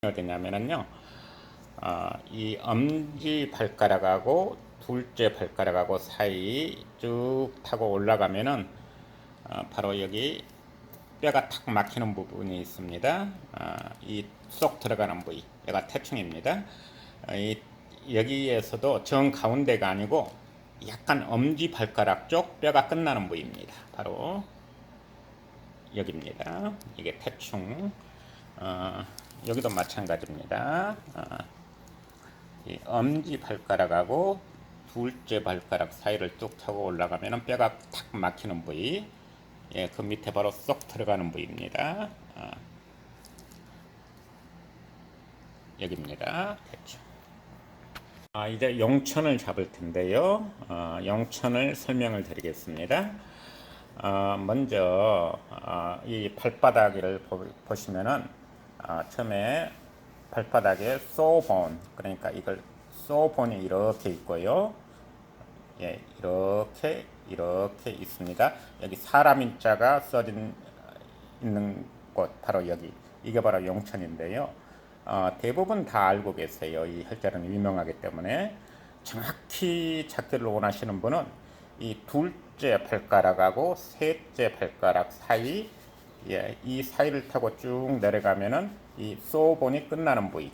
어디냐면은요, 어, 이 엄지 발가락하고 둘째 발가락하고 사이 쭉 타고 올라가면은 어, 바로 여기 뼈가 탁 막히는 부분이 있습니다. 어, 이쏙 들어가는 부위, 여기가 태충입니다. 어, 이, 여기에서도 정 가운데가 아니고 약간 엄지 발가락 쪽 뼈가 끝나는 부위입니다. 바로 여기입니다. 이게 태충. 어, 여기도 마찬가지입니다. 어, 이 엄지 발가락하고 둘째 발가락 사이를 뚝 타고 올라가면 뼈가 탁 막히는 부위. 예, 그 밑에 바로 쏙 들어가는 부위입니다. 어, 여기입니다. 대충. 아, 이제 용천을 잡을 텐데요. 어, 용천을 설명을 드리겠습니다. 어, 먼저 어, 이 발바닥을 보, 보시면은 어, 처음에 발바닥에 소본 그러니까 이걸 소본이 이렇게 있고요. 예, 이렇게 이렇게 있습니다. 여기 사람 인 자가 써진 있는 곳 바로 여기 이게 바로 용천인데요. 어, 대부분 다 알고 계세요. 이 혈자는 유명하기 때문에 정확히 찾기를 원하시는 분은 이 둘째 발가락하고 셋째 발가락 사이 예, 이 사이를 타고 쭉 내려가면은 이 소본이 끝나는 부위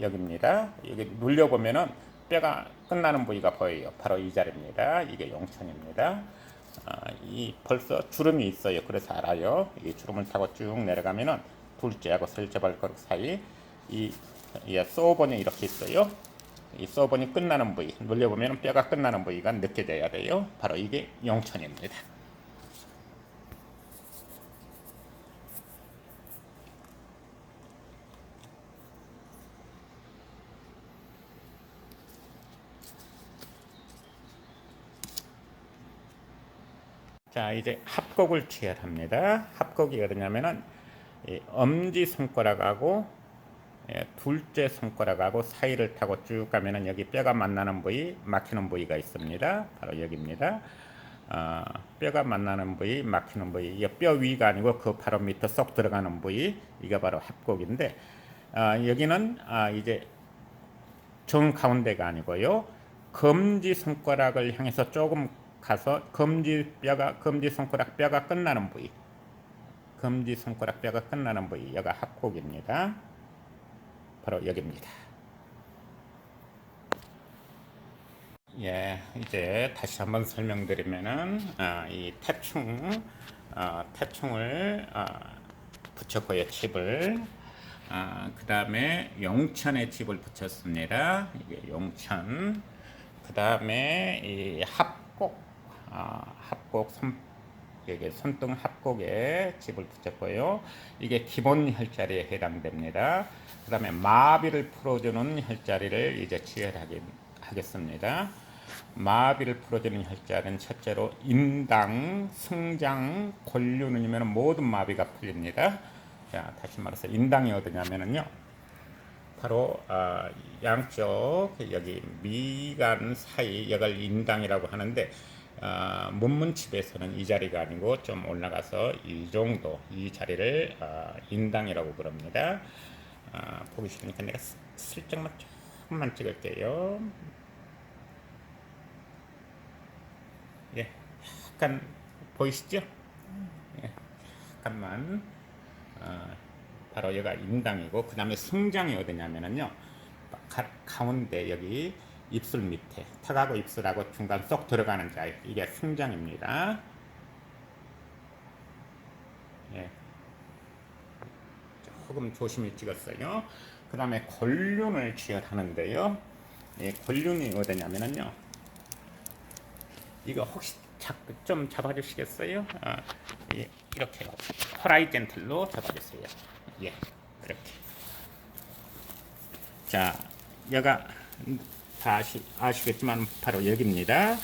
여기입니다. 여기 눌려 보면은 뼈가 끝나는 부위가 보여요. 바로 이 자리입니다. 이게 용천입니다. 아, 이 벌써 주름이 있어요. 그래서 알아요. 이 주름을 타고 쭉 내려가면은 둘째하고 셋째 발가락 사이 이 예, 소본이 이렇게 있어요. 이 소본이 끝나는 부위 눌려 보면은 뼈가 끝나는 부위가 느껴져야 돼요. 바로 이게 용천입니다. 자 이제 합곡을 취합니다. 합곡이 어디냐면은 이 엄지 손가락하고 예, 둘째 손가락하고 사이를 타고 쭉 가면은 여기 뼈가 만나는 부위, 막히는 부위가 있습니다. 바로 여기입니다. 어, 뼈가 만나는 부위, 막히는 부위. 이게 뼈 위가 아니고 그 바로 밑에 쏙 들어가는 부위. 이게 바로 합곡인데 어, 여기는 아, 이제 정 가운데가 아니고요. 검지 손가락을 향해서 조금 가서 검지 뼈가 검지 손가락 뼈가 끝나는 부위. 검지 손가락 뼈가 끝나는 부위. 여기가 합곡입니다. 바로 여기입니다. 예, 이제 다시 한번 설명드리면은 아, 이 태충, 아, 태충을 아, 붙였고요, 칩을. 아, 그 다음에 용천에 칩을 붙였습니다. 이게 용천. 그 다음에 이 합곡, 아, 합곡 손, 이게 손등 합곡에 칩을 붙였고요. 이게 기본 혈자리에 해당됩니다. 그 다음에 마비를 풀어주는 혈자리를 이제 치열하게 하겠습니다. 마비를 풀어주는 혈자리는 첫째로 인당, 승장, 권류는이면 모든 마비가 풀립니다. 자, 다시 말해서 인당이 어디냐면은요. 바로 아, 양쪽 여기 미간 사이 이걸 인당이라고 하는데 아, 문문집에서는 이 자리가 아니고 좀 올라가서 이 정도 이 자리를 아, 인당이라고 부릅니다. 아, 보기 싫으니까 내가 슬- 슬쩍만 조금만 찍을게요. 예, 약간 보이시죠? 예, 잠깐만. 어, 바로 여기가 인당이고 그 다음에 승장이 어디냐면은요 가, 가운데 여기 입술 밑에 턱하고 입술하고 중간 쏙 들어가는 자리 이게 승장입니다. 예. 조금 조심히 찍었어요. 그 다음에 권륜을 지혈하는데요. 예, 권륜이 어디냐면은요. 이거 혹시 잡, 좀 잡아주시겠어요? 아, 예, 이렇게 호라이젠틀로 잡아주세요. 예, 그렇게. 자, 여가 다 아시, 아시겠지만 바로 여기입니다.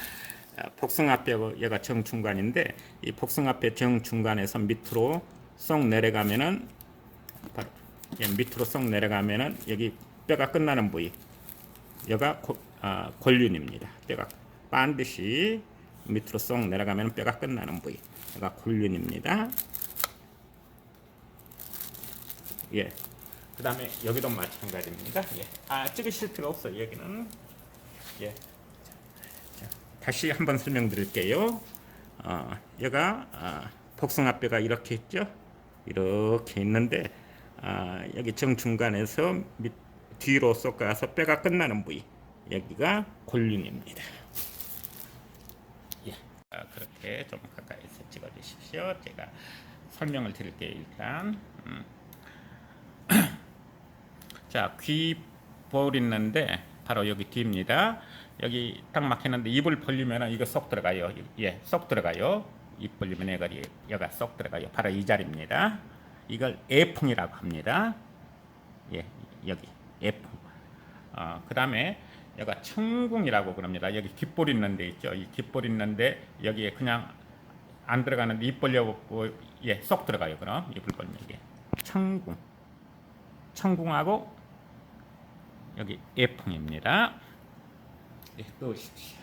아, 복숭아뼈 여가 정중간인데 이 복숭아뼈 정중간에서 밑으로 쏙 내려가면은 바로 예, 밑으로 쏙 내려가면은 여기 뼈가 끝나는 부위 여가 고, 아, 골륜입니다. 뼈가 반드시 밑으로 쏙 내려가면 뼈가 끝나는 부위. 여가 골륜입니다. 예. 그 다음에 여기도 마찬가지입니다. 예. 아, 찍으실 필요 없어요. 여기는. 예. 자, 다시 한번 설명드릴게요. 어, 여가 아, 복숭아뼈가 이렇게 있죠. 이렇게 있는데 아, 여기 정중간에서 밑, 뒤로 쏙가서 뼈가 끝나는 부위 여기가 골륜입니다. 예. 아, 그렇게 좀 가까이서 찍어주십시오. 제가 설명을 드릴게요. 일단. 음. 자, 귀볼 있는데 바로 여기 뒤입니다. 여기 딱 막혔는데 입을 벌리면 이거 쏙 들어가요. 예, 쏙 들어가요. 입 벌리면 얘가 여가 쏙 들어가요. 바로 이 자리입니다. 이걸 애풍이라고 합니다. 예, 여기 애풍. 어, 그 다음에 여기가 청궁이라고 그럽니다. 여기 귓볼 있는 데 있죠. 이 귓볼 있는데 여기에 그냥 안 들어가는데 입 벌려고 예, 쏙 들어가요. 그럼 입을 벌면 이게 청궁. 청궁하고 여기 애풍입니다. 예, 넣으십시오.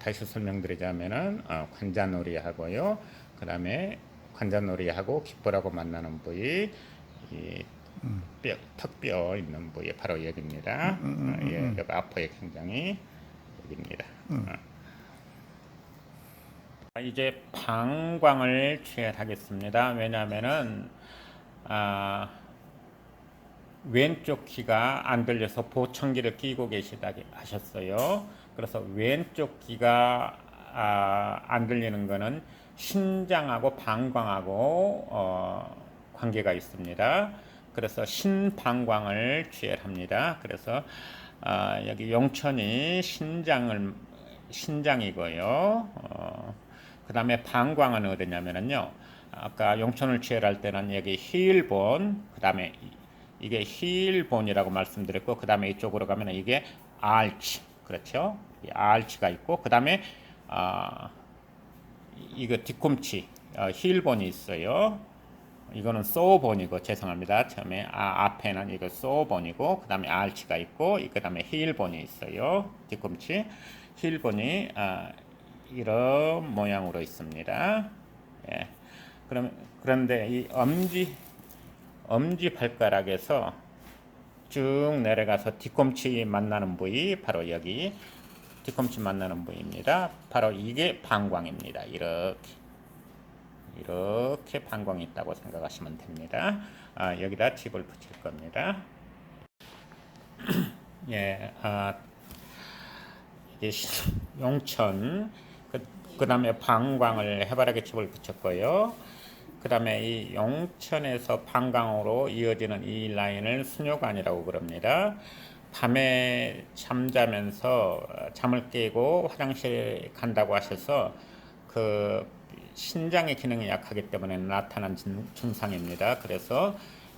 다시 설명드리자면은 어, 관자놀이 하고요. 그 다음에 관자놀이 하고 귓볼하고 만나는 부위, 이 뼈, 턱뼈 있는 부위 바로 여기입니다. 어, 예, 여기 아포의 굉장히 여기입니다. 어. 아, 이제 방광을 취하겠습니다. 왜냐하면은 아, 왼쪽 귀가 안 들려서 보청기를 끼고 계시다 하셨어요. 그래서 왼쪽 귀가 아, 안 들리는 거는 신장하고 방광하고 어, 관계가 있습니다. 그래서 신방광을 취합니다. 그래서 아, 여기 용천이 신장을 신장이고요. 어, 그 다음에 방광은 어디냐면은요. 아까 용천을 취할 때는 여기 힐본, 그 다음에 이게 힐본이라고 말씀드렸고, 그 다음에 이쪽으로 가면 이게 알치, 그렇죠? 이 알치가 있고, 그 다음에 아, 이거 뒤꿈치 어, 힐본이 있어요. 이거는 소본이고 죄송합니다. 처음에 아, 앞에는 이거 소본이고 그 다음에 알치가 있고 그 다음에 힐본이 있어요. 뒤꿈치 힐본이 아, 이런 모양으로 있습니다. 예. 그럼 그런데 이 엄지 엄지 발가락에서 쭉 내려가서 뒤꿈치 만나는 부위 바로 여기 뒤꿈치 만나는 부위입니다. 바로 이게 방광입니다. 이렇게 이렇게 방광이 있다고 생각하시면 됩니다. 아, 여기다 칩을 붙일 겁니다. 예, 아, 이게 용천 그, 그 다음에 방광을 해바라기 칩을 붙였고요. 그 다음에 이 용천에서 방광으로 이어지는 이 라인을 수뇨관이라고 그럽니다. 밤에 잠자면서 잠을 깨고 화장실 간다고 하셔서 그 신장의 기능이 약하기 때문에 나타난 증상입니다. 그래서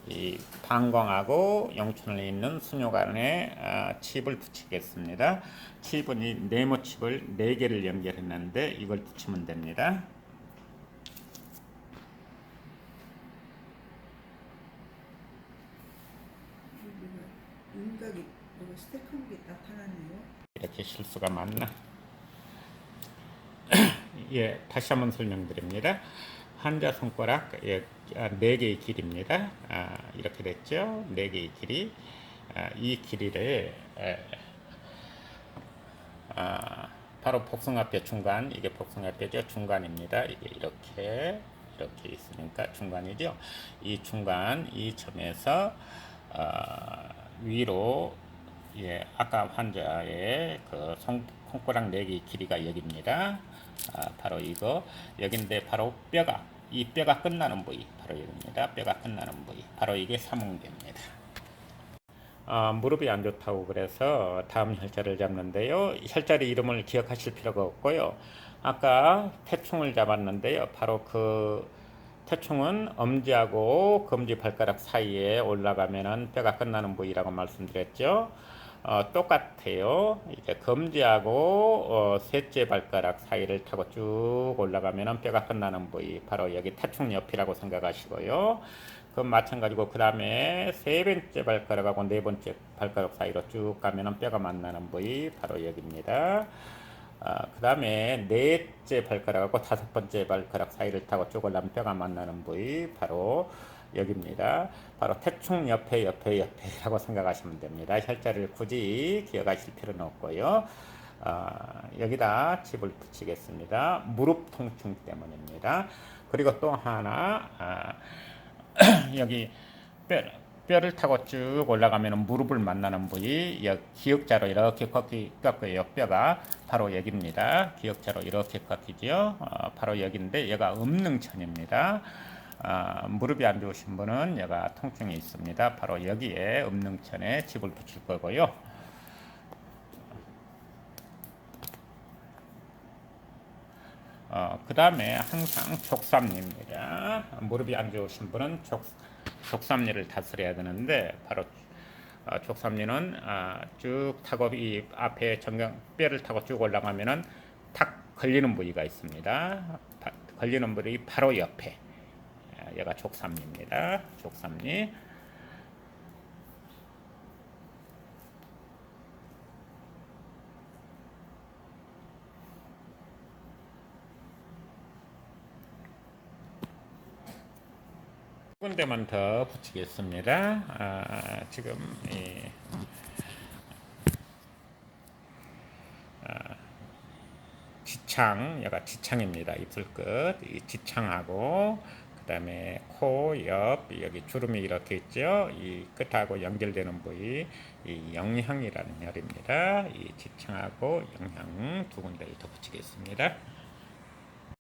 이 방광하고 용천을 잇는 수뇨관에 아, 칩을 붙이겠습니다. 칩은 이 네모 칩을 네 개를 연결했는데 이걸 붙이면 됩니다. 윤곽이 뭐가 스택한 게 나타나네요. 이렇게 실수가 많나? 예, 다시 한번 설명드립니다. 환자 손가락 예, 아, 네 개의 길입니다. 아, 이렇게 됐죠? 네 개의 길이 아, 이 길이를 에, 아, 바로 복숭아뼈 중간 이게 복숭아뼈죠 중간입니다. 이게 이렇게 이렇게 있으니까 중간이죠. 이 중간 이 점에서 어, 위로 예, 아까 환자의 그 손, 손가락 네개 길이가 여기입니다. 아, 바로 이거 여기인데 바로 뼈가 이 뼈가 끝나는 부위 바로 여기입니다. 뼈가 끝나는 부위 바로 이게 삼음대입니다. 아, 무릎이 안 좋다고 그래서 다음 혈자를 잡는데요. 혈자리 이름을 기억하실 필요가 없고요. 아까 태충을 잡았는데요. 바로 그 태충은 엄지하고 검지 발가락 사이에 올라가면은 뼈가 끝나는 부위라고 말씀드렸죠. 어, 똑같아요. 이제 검지하고 어, 셋째 발가락 사이를 타고 쭉 올라가면은 뼈가 끝나는 부위 바로 여기 태충 옆이라고 생각하시고요. 그 마찬가지고 그 다음에 세 번째 발가락하고 네 번째 발가락 사이로 쭉 가면은 뼈가 만나는 부위 바로 여기입니다. 아, 그 다음에 넷째 발가락하고 다섯 번째 발가락 사이를 타고 쭉 올라면 뼈가 만나는 부위 바로 여기입니다. 바로 태충 옆에 옆에 옆에라고 생각하시면 됩니다. 혈자를 굳이 기억하실 필요는 없고요. 아, 여기다 칩을 붙이겠습니다. 무릎 통증 때문입니다. 그리고 또 하나 아, 여기 뼈, 뼈를 타고 쭉 올라가면 무릎을 만나는 부위 여, 기역자로 이렇게 꺾이, 꺾여요. 뼈가 바로 여기입니다. 기역자로 이렇게 꺾이죠. 어, 바로 여기인데 얘가 음능천입니다. 아, 무릎이 안 좋으신 분은 얘가 통증이 있습니다. 바로 여기에 음능천에 칩을 붙일 거고요. 어, 그 다음에 항상 족삼리입니다. 무릎이 안 좋으신 분은 족, 족삼리를 다스려야 되는데 바로 어, 족삼리는 아, 쭉 타고 이 앞에 정경 뼈를 타고 쭉 올라가면은 탁 걸리는 부위가 있습니다. 바, 걸리는 부위 바로 옆에 아, 얘가 족삼리입니다. 족삼리. 두 군데만 더 붙이겠습니다. 아, 지금 이, 아, 지창, 얘가 지창입니다. 입술 끝, 이 지창하고 그다음에 코 옆 여기 주름이 이렇게 있죠. 이 끝하고 연결되는 부위 이 영향이라는 혈입니다. 이 지창하고 영향 두 군데를 더 붙이겠습니다.